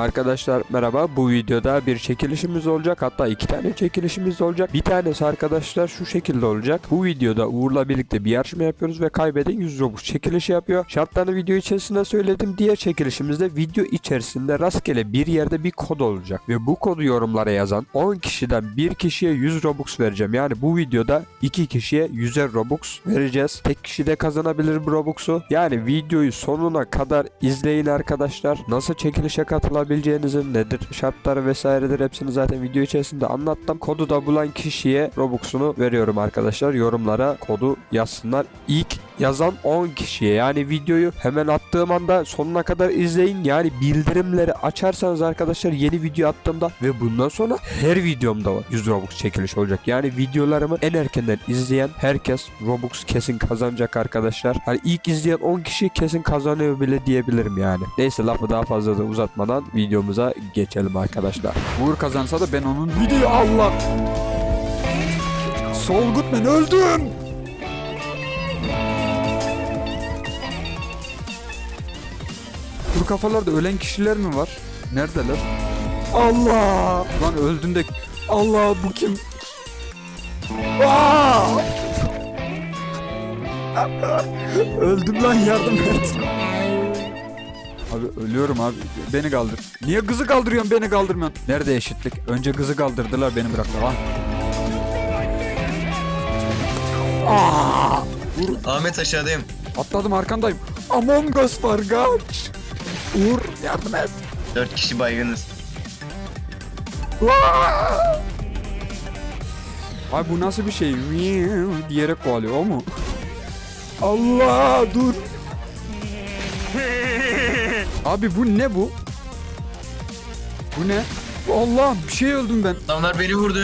Arkadaşlar merhaba bu videoda bir çekilişimiz olacak. Hatta iki tane çekilişimiz olacak. Bir tanesi arkadaşlar şu şekilde olacak. Bu videoda Uğur'la birlikte bir yarışma yapıyoruz ve kaybeden 100 Robux çekilişi yapıyor. Şartlarını video içerisinde söyledim. Diğer çekilişimizde video içerisinde rastgele bir yerde bir kod olacak. Ve bu kodu yorumlara yazan 10 kişiden bir kişiye 100 Robux vereceğim. Yani bu videoda iki kişiye 100'er Robux vereceğiz. Tek kişi de kazanabilir bu Robux'u. Yani videoyu sonuna kadar izleyin arkadaşlar. Nasıl çekilişe katılabileceğinizin nedir şartları vesairedir hepsini zaten video içerisinde anlattım. Kodu da bulan kişiye Robux'unu veriyorum arkadaşlar. Yorumlara kodu yazsınlar. İlk yazan 10 kişiye yani videoyu hemen attığım anda sonuna kadar izleyin. Yani bildirimleri açarsanız arkadaşlar yeni video attığımda ve bundan sonra her videomda var 100 Robux çekiliş olacak. Yani videolarımı en erkenden izleyen herkes Robux kesin kazanacak arkadaşlar. Hani ilk izleyen 10 kişi kesin kazanıyor bile diyebilirim yani. Neyse lafı daha fazla da uzatmadan videomuza geçelim arkadaşlar. Uğur kazansa da ben onun video Allah. Sol Goodman öldüm. Kuru kafalarda ölen kişiler mi var? Neredeler? Allah! Lan öldün de Allah bu kim? Aa! Öldüm lan yardım et. Abi ölüyorum abi. Beni kaldır. Niye kızı kaldırıyorsun beni kaldırmıyorsun? Nerede eşitlik? Önce kızı kaldırdılar beni bıraktılar. Ah! Ahmet aşağıdayım. Atladım arkandayım. Among Us var kaç. Uğur yardım et. Dört kişi baygınız. Abi bu nasıl bir şey? Diyerek kovalıyor o mu? Allah dur. Abi bu ne bu? Bu ne? Allah bir şey öldüm ben. Adamlar beni vurdu.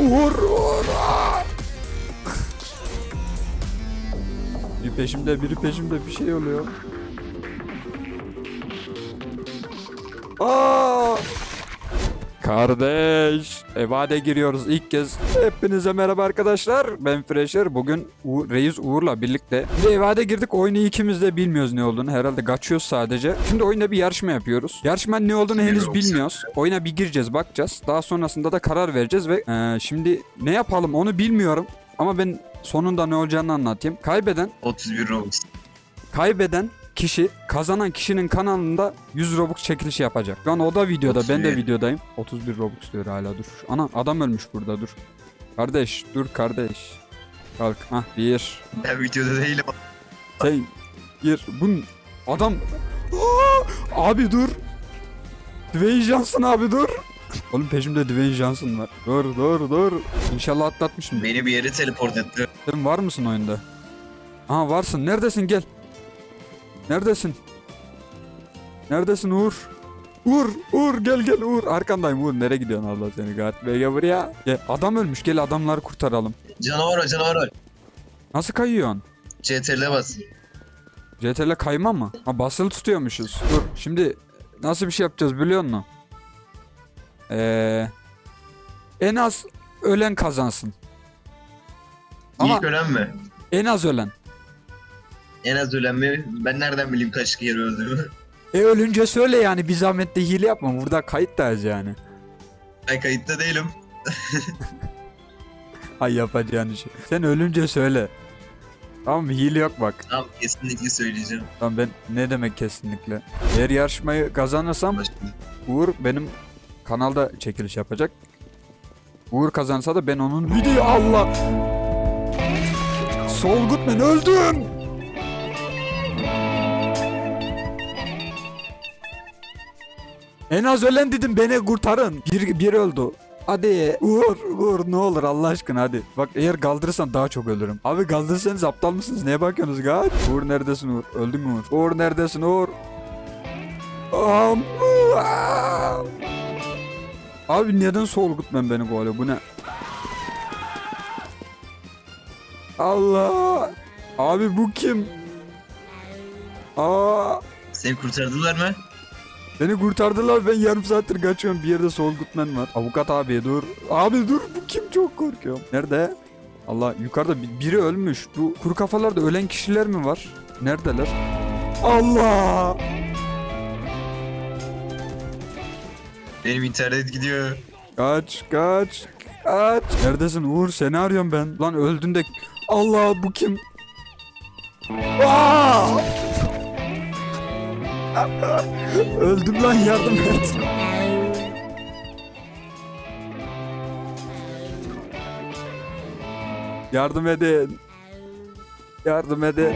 Uğur Uğur. aa! Biri peşimde biri peşimde bir şey oluyor. Aa! Kardeş, evade giriyoruz ilk kez. Hepinize merhaba arkadaşlar. Ben Fresher. Bugün U- Reis Uğur'la birlikte bir evade girdik. Oyunu ikimiz de bilmiyoruz ne olduğunu. Herhalde kaçıyoruz sadece. Şimdi oyunda bir yarışma yapıyoruz. Yarışmanın ne olduğunu henüz bilmiyoruz. Oyuna bir gireceğiz, bakacağız. Daha sonrasında da karar vereceğiz ve eee, şimdi ne yapalım onu bilmiyorum. Ama ben sonunda ne olacağını anlatayım. Kaybeden 31 Robux. Kaybeden kişi kazanan kişinin kanalında 100 Robux çekilişi yapacak. Şu an o da videoda ben de 31. videodayım. 31 Robux diyor hala dur. Ana adam ölmüş burada dur. Kardeş dur kardeş. Kalk. Hah bir. Ben videoda değilim. Sen bir. Bun adam. Aa! abi dur. Dwayne Johnson abi dur. Oğlum peşimde Dwayne Johnson var. Dur dur dur. İnşallah atlatmışım. Beni bir yere teleport etti. Sen var mısın oyunda? Aha varsın. Neredesin? Gel. Neredesin? Neredesin Uğur? Uğur, Uğur gel gel Uğur. Arkandayım Uğur. Nereye gidiyorsun Allah seni Gat Bey gel buraya. Gel. Adam ölmüş. Gel adamları kurtaralım. Canavar var canavar var. Nasıl kayıyorsun? CTRL'e bas. CTRL kayma mı? Ha basılı tutuyormuşuz. Dur. Şimdi nasıl bir şey yapacağız biliyor musun? Ee, en az ölen kazansın. Ama İlk ölen mi? en az ölen. En az ölen mi? Ben nereden bileyim kaç kere öldüğümü? E ölünce söyle yani bir zahmet de hile yapma. Burada kayıttayız yani. Ben kayıtta değilim. Hay yapacağın işi. Sen ölünce söyle. Tamam mı? Hile yok bak. Tamam kesinlikle söyleyeceğim. Tamam ben ne demek kesinlikle. Eğer yarışmayı kazanırsam Başka. Uğur benim kanalda çekiliş yapacak. Uğur kazansa da ben onun video Allah. Sol Goodman öldüm. En az ölen dedim beni kurtarın. Bir, bir öldü. Hadi Uğur, Uğur ne olur Allah aşkına hadi. Bak eğer kaldırırsan daha çok ölürüm. Abi kaldırırsanız aptal mısınız? Neye bakıyorsunuz gal? Uğur neredesin Uğur? Öldün mü Uğur? Uğur neredesin Uğur? Abi neden Sol Goodman beni kovalıyor? Bu ne? Allah! Abi bu kim? Aa! Seni kurtardılar mı? Beni kurtardılar ben yarım saattir kaçıyorum bir yerde Sol var. Avukat abi dur. Abi dur bu kim çok korkuyorum. Nerede? Allah yukarıda bir- biri ölmüş. Bu kuru kafalarda ölen kişiler mi var? Neredeler? Allah! Benim internet gidiyor. Kaç kaç kaç. Neredesin Uğur seni arıyorum ben. Lan öldün de. Allah bu kim? Aa! Öldüm lan yardım et. Yardım edin. Yardım edin.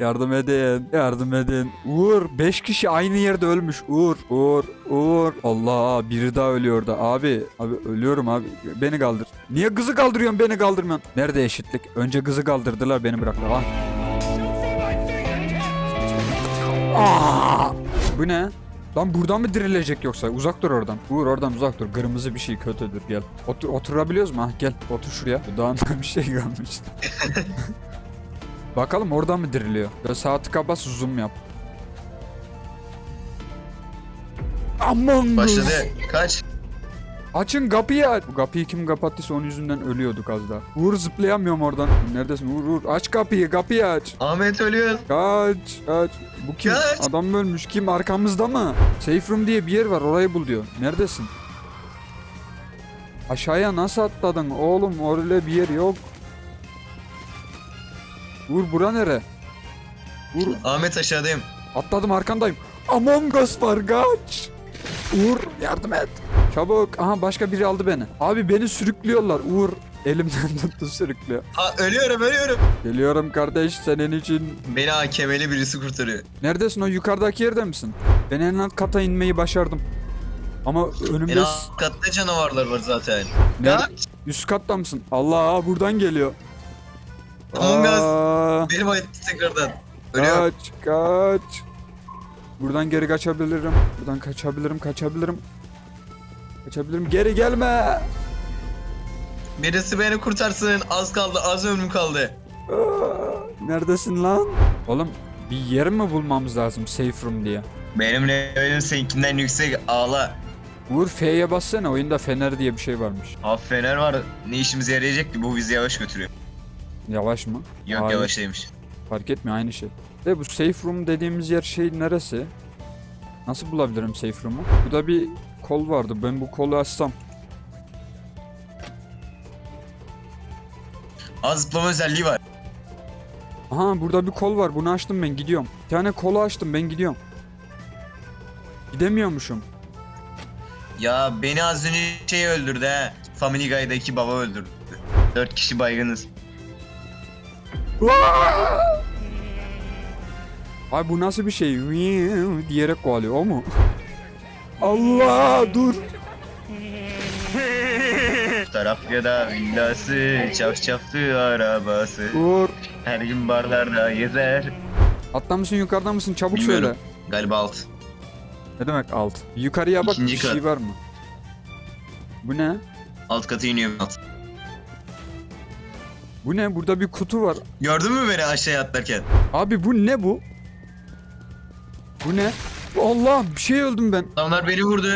Yardım edin. Yardım edin. Uğur 5 kişi aynı yerde ölmüş. Uğur. Uğur. Uğur. Allah biri daha ölüyor da. Abi. Abi ölüyorum abi. Beni kaldır. Niye kızı kaldırıyorsun beni kaldırmıyorsun? Nerede eşitlik? Önce kızı kaldırdılar beni bıraktılar. Ah. Aa! Bu ne? Lan buradan mı dirilecek yoksa? Uzak dur oradan. Uğur oradan uzak dur. Kırmızı bir şey kötüdür gel. Otur, oturabiliyoruz mu? Ha, gel otur şuraya. Dudağında bir şey kalmış. Bakalım oradan mı diriliyor? Böyle saati kapat zoom yap. Aman Başladı. Kaç. Açın kapıyı aç. Bu kapıyı kim kapattıysa onun yüzünden ölüyorduk az daha. Uğur zıplayamıyorum oradan. Neredesin Uğur Uğur? Aç kapıyı kapıyı aç. Ahmet ölüyor. Kaç kaç. Bu kim? Kaç. Adam ölmüş. Kim? Arkamızda mı? Safe room diye bir yer var. Orayı bul diyor. Neredesin? Aşağıya nasıl atladın? Oğlum öyle bir yer yok. Uğur bura nere? Uğur Ahmet aşağıdayım. atladım arkandayım. Among Us var kaç. Uğur yardım et. Çabuk. Aha başka biri aldı beni. Abi beni sürüklüyorlar. Uğur elimden tuttu sürüklüyor. Ha, ölüyorum ölüyorum. Geliyorum kardeş senin için. Beni AKM'li birisi kurtarıyor. Neredesin o yukarıdaki yerde misin? Ben en alt kata inmeyi başardım. Ama En önümde alt katta canavarlar var zaten. Kaç. üst katta mısın? Allah buradan geliyor. Us. Aa, Benim ayıttı tekrardan. Ölüyorum. kaç kaç. Buradan geri kaçabilirim. Buradan kaçabilirim kaçabilirim. Kaçabilirim geri gelme. Birisi beni kurtarsın. Az kaldı az ömrüm kaldı. Aa, neredesin lan? Oğlum bir yer mi bulmamız lazım safe room diye. Benim levelim seninkinden yüksek ağla. Uğur F'ye bassana oyunda fener diye bir şey varmış. Abi fener var. Ne işimize yarayacak ki bu bizi yavaş götürüyor. Yavaş mı? Yok Hayır. yavaşlaymış. Fark etmiyor aynı şey. Ve bu safe room dediğimiz yer şey neresi? Nasıl bulabilirim safe room'u? Burada bir kol vardı. Ben bu kolu açsam. Az zıplama özelliği var. Aha burada bir kol var. Bunu açtım ben gidiyorum. Bir tane kolu açtım ben gidiyorum. Gidemiyormuşum. Ya beni az önce şey öldürdü he. Family Guy'daki baba öldürdü. Dört kişi baygınız. Ay bu nasıl bir şey? diyerek kovalıyor o mu? Allah dur. Tarafya'da villası, çafçaftı arabası. Dur. Her gün barlarda gezer. Atla mısın yukarıda mısın? Çabuk Bilmiyorum. söyle. Galiba alt. Ne demek alt? Yukarıya bak İkinci bir şey kat. var mı? Bu ne? Alt katı iniyorum alt. Bu ne? Burada bir kutu var. Gördün mü beni aşağıya atlarken? Abi bu ne bu? Bu ne? Allah bir şey öldüm ben. Adamlar beni vurdu.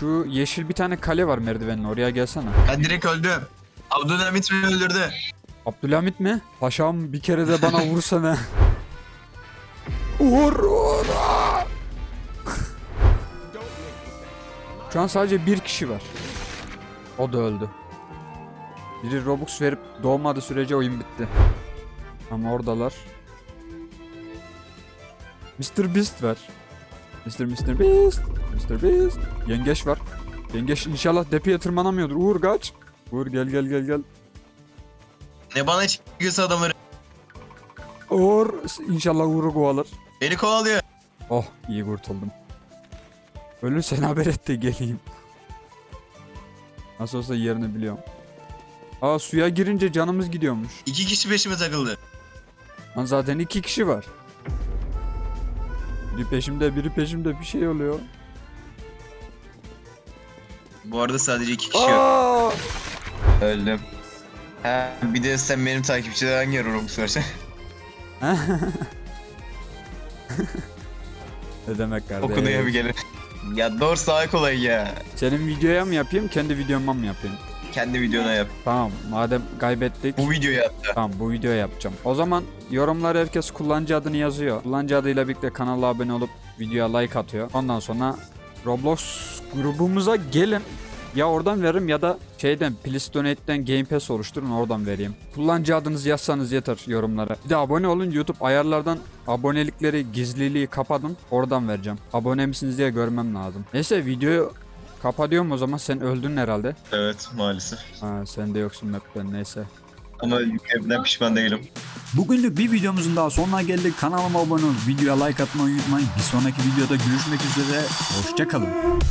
Şu yeşil bir tane kale var merdivenin oraya gelsene. Ben direkt öldüm. Abdülhamit beni öldürdü. Abdülhamit mi? Paşam bir kere de bana vursana. Uğur Uğur. aa! Şu an sadece bir kişi var. O da öldü. Biri Robux verip doğmadığı sürece oyun bitti. Ama oradalar. Mr. Beast var. Mr. Mr. Beast. Mr. Beast. Yengeç var. Yengeç inşallah depeye tırmanamıyordur. Uğur kaç. Uğur gel gel gel gel. Ne bana çıkıyorsa adamları. Uğur inşallah Uğur'u kovalır. Beni kovalıyor. Oh iyi kurtuldum. Ölürsen haber et de geleyim. Nasıl olsa yerini biliyorum. Aa suya girince canımız gidiyormuş. İki kişi peşime takıldı. Lan zaten iki kişi var. Biri peşimde biri peşimde bir şey oluyor. Bu arada sadece iki kişi yok. Aa! Öldüm. Ha, bir de sen benim takipçiler hangi Robux versen? ne demek kardeş? Okunuyor bir gene. Ya doğru sağ kolay ya. Senin videoya mı yapayım kendi videoma mı yapayım? Kendi videona yap. Tamam madem kaybettik. Bu videoyu hatta. Tamam bu videoyu yapacağım. O zaman yorumlar herkes kullanıcı adını yazıyor. Kullanıcı adıyla birlikte kanala abone olup videoya like atıyor. Ondan sonra Roblox grubumuza gelin. Ya oradan veririm ya da şeyden Please Donate'den Game Pass oluşturun oradan vereyim. Kullanıcı adınızı yazsanız yeter yorumlara. Bir de abone olun YouTube ayarlardan abonelikleri gizliliği kapatın oradan vereceğim. Abone misiniz diye görmem lazım. Neyse videoyu kapatıyorum o zaman sen öldün herhalde. Evet maalesef. Ha sen de yoksun map'ten neyse. Ama evden pişman değilim. Bugünlük bir videomuzun daha sonuna geldik. Kanalıma abone olup videoya like atmayı unutmayın. Bir sonraki videoda görüşmek üzere. Hoşçakalın.